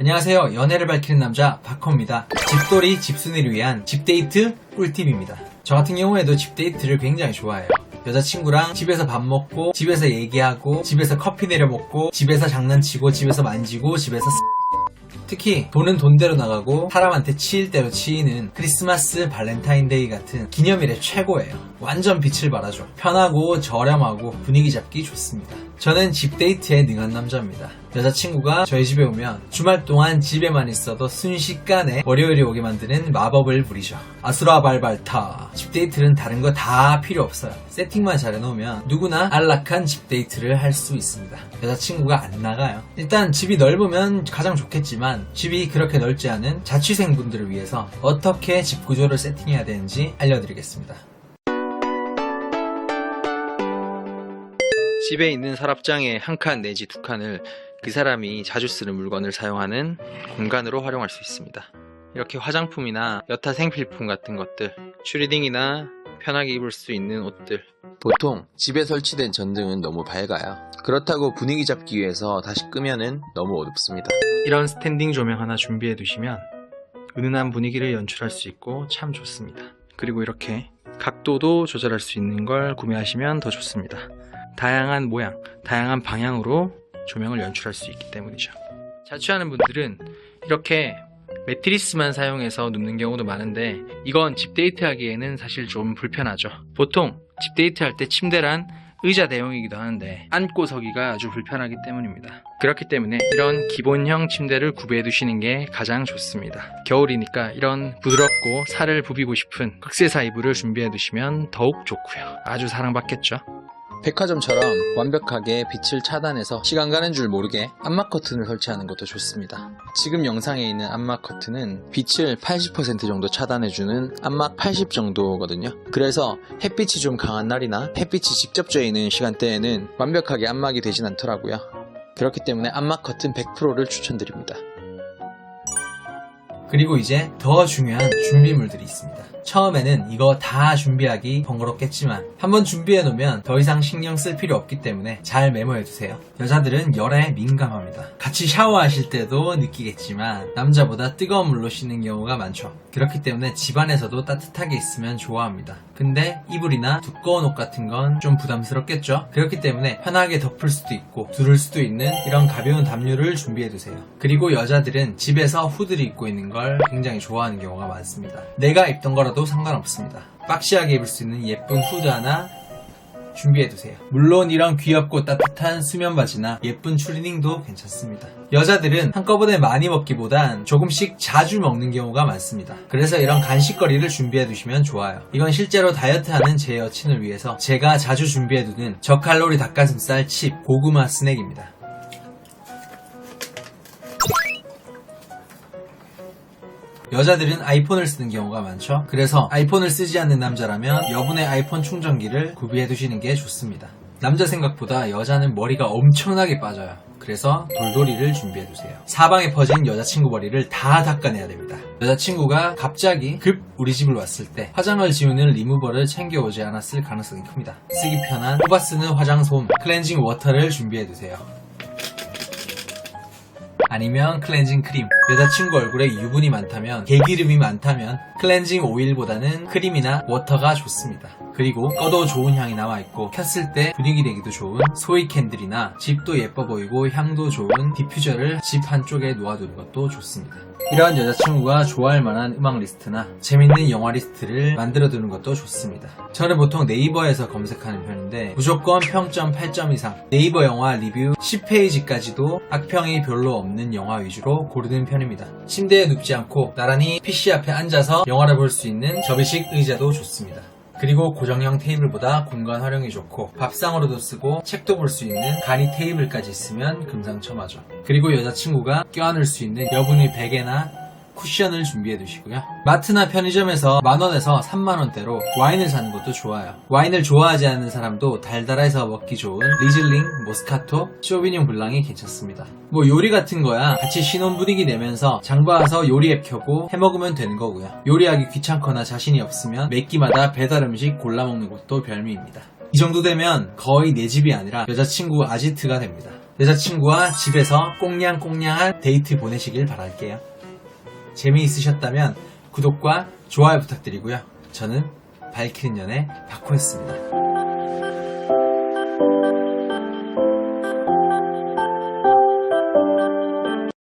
안녕하세요. 연애를 밝히는 남자 박호입니다. 집돌이 집순이를 위한 집데이트 꿀팁입니다. 저 같은 경우에도 집데이트를 굉장히 좋아해요. 여자친구랑 집에서 밥 먹고, 집에서 얘기하고, 집에서 커피 내려 먹고, 집에서 장난치고, 집에서 만지고, 집에서 특히 돈은 돈대로 나가고 사람한테 치일 대로 치이는 크리스마스 발렌타인데이 같은 기념일의 최고예요. 완전 빛을 발하죠. 편하고 저렴하고 분위기 잡기 좋습니다. 저는 집 데이트에 능한 남자입니다. 여자친구가 저희 집에 오면 주말 동안 집에만 있어도 순식간에 월요일이 오게 만드는 마법을 부리죠. 아수라발발타. 집 데이트는 다른 거 다 필요 없어요. 세팅만 잘 해놓으면 누구나 안락한 집 데이트를 할 수 있습니다. 여자친구가 안 나가요. 일단 집이 넓으면 가장 좋겠지만 집이 그렇게 넓지 않은 자취생분들을 위해서 어떻게 집 구조를 세팅해야 되는지 알려드리겠습니다. 집에 있는 서랍장의 한 칸 내지 두 칸을 그 사람이 자주 쓰는 물건을 사용하는 공간으로 활용할 수 있습니다. 이렇게 화장품이나 여타 생필품 같은 것들, 추리딩이나 편하게 입을 수 있는 옷들. 보통 집에 설치된 전등은 너무 밝아요. 그렇다고 분위기 잡기 위해서 다시 끄면은 너무 어둡습니다. 이런 스탠딩 조명 하나 준비해 두시면 은은한 분위기를 연출할 수 있고 참 좋습니다. 그리고 이렇게 각도도 조절할 수 있는 걸 구매하시면 더 좋습니다. 다양한 모양, 다양한 방향으로 조명을 연출할 수 있기 때문이죠. 자취하는 분들은 이렇게 매트리스만 사용해서 눕는 경우도 많은데 이건 집 데이트 하기에는 사실 좀 불편하죠. 보통 집 데이트 할 때 침대란 의자 대용이기도 하는데 앉고 서기가 아주 불편하기 때문입니다. 그렇기 때문에 이런 기본형 침대를 구비해 두시는 게 가장 좋습니다. 겨울이니까 이런 부드럽고 살을 부비고 싶은 극세사 이불을 준비해 두시면 더욱 좋고요. 아주 사랑받겠죠. 백화점처럼 완벽하게 빛을 차단해서 시간 가는 줄 모르게 암막 커튼을 설치하는 것도 좋습니다. 지금 영상에 있는 암막 커튼은 빛을 80% 정도 차단해주는 암막 80 정도거든요. 그래서 햇빛이 좀 강한 날이나 햇빛이 직접 쬐이는 시간대에는 완벽하게 암막이 되진 않더라고요. 그렇기 때문에 암막 커튼 100%를 추천드립니다. 그리고 이제 더 중요한 준비물들이 있습니다. 처음에는 이거 다 준비하기 번거롭겠지만 한번 준비해 놓으면 더 이상 신경 쓸 필요 없기 때문에 잘 메모해 두세요. 여자들은 열에 민감합니다. 같이 샤워하실 때도 느끼겠지만 남자보다 뜨거운 물로 씻는 경우가 많죠. 그렇기 때문에 집안에서도 따뜻하게 있으면 좋아합니다. 근데 이불이나 두꺼운 옷 같은 건 좀 부담스럽겠죠? 그렇기 때문에 편하게 덮을 수도 있고 두를 수도 있는 이런 가벼운 담요를 준비해 두세요. 그리고 여자들은 집에서 후드를 입고 있는 걸 굉장히 좋아하는 경우가 많습니다. 내가 입던 거라 도 상관없습니다. 박시하게 입을 수 있는 예쁜 후드 하나 준비해두세요. 물론 이런 귀엽고 따뜻한 수면 바지나 예쁜 추리닝도 괜찮습니다. 여자들은 한꺼번에 많이 먹기보단 조금씩 자주 먹는 경우가 많습니다. 그래서 이런 간식거리를 준비해두시면 좋아요. 이건 실제로 다이어트하는 제 여친을 위해서 제가 자주 준비해두는 저칼로리 닭가슴살 칩 고구마 스낵입니다. 여자들은 아이폰을 쓰는 경우가 많죠. 그래서 아이폰을 쓰지 않는 남자라면 여분의 아이폰 충전기를 구비해 두시는 게 좋습니다. 남자 생각보다 여자는 머리가 엄청나게 빠져요. 그래서 돌돌이를 준비해 두세요. 사방에 퍼진 여자친구 머리를 다 닦아내야 됩니다. 여자친구가 갑자기 급 우리 집을 왔을 때 화장을 지우는 리무버를 챙겨오지 않았을 가능성이 큽니다. 쓰기 편한 쓰는 화장솜 클렌징 워터를 준비해 두세요. 아니면 클렌징 크림. 여자친구 얼굴에 유분이 많다면, 개기름이 많다면, 클렌징 오일보다는 크림이나 워터가 좋습니다. 그리고 꺼도 좋은 향이 남아있고, 켰을 때 분위기 내기도 좋은 소이 캔들이나 집도 예뻐 보이고 향도 좋은 디퓨저를 집 한쪽에 놓아두는 것도 좋습니다. 이런 여자친구가 좋아할 만한 음악 리스트나 재밌는 영화 리스트를 만들어두는 것도 좋습니다. 저는 보통 네이버에서 검색하는 편인데 무조건 평점 8점 이상 네이버 영화 리뷰 10페이지까지도 악평이 별로 없는 영화 위주로 고르는 편입니다. 침대에 눕지 않고 나란히 PC 앞에 앉아서 영화를 볼 수 있는 접이식 의자도 좋습니다. 그리고 고정형 테이블보다 공간 활용이 좋고 밥상으로도 쓰고 책도 볼 수 있는 간이 테이블까지 있으면 금상첨화죠. 그리고 여자친구가 껴안을 수 있는 여분의 베개나 쿠션을 준비해 두시고요. 마트나 편의점에서 만원에서 3만원대로 와인을 사는 것도 좋아요. 와인을 좋아하지 않는 사람도 달달해서 먹기 좋은 리즐링, 모스카토, 쇼비뇽 블랑이 괜찮습니다. 뭐 요리 같은 거야 같이 신혼 분위기 내면서 장봐서 요리 앱 켜고 해먹으면 되는 거고요. 요리하기 귀찮거나 자신이 없으면 매 끼마다 배달 음식 골라 먹는 것도 별미입니다. 이 정도 되면 거의 내 집이 아니라 여자친구 아지트가 됩니다. 여자친구와 집에서 꽁냥꽁냥한 데이트 보내시길 바랄게요. 재미있으셨다면 구독과 좋아요 부탁드리고요. 저는 발키린 연의 박호였습니다.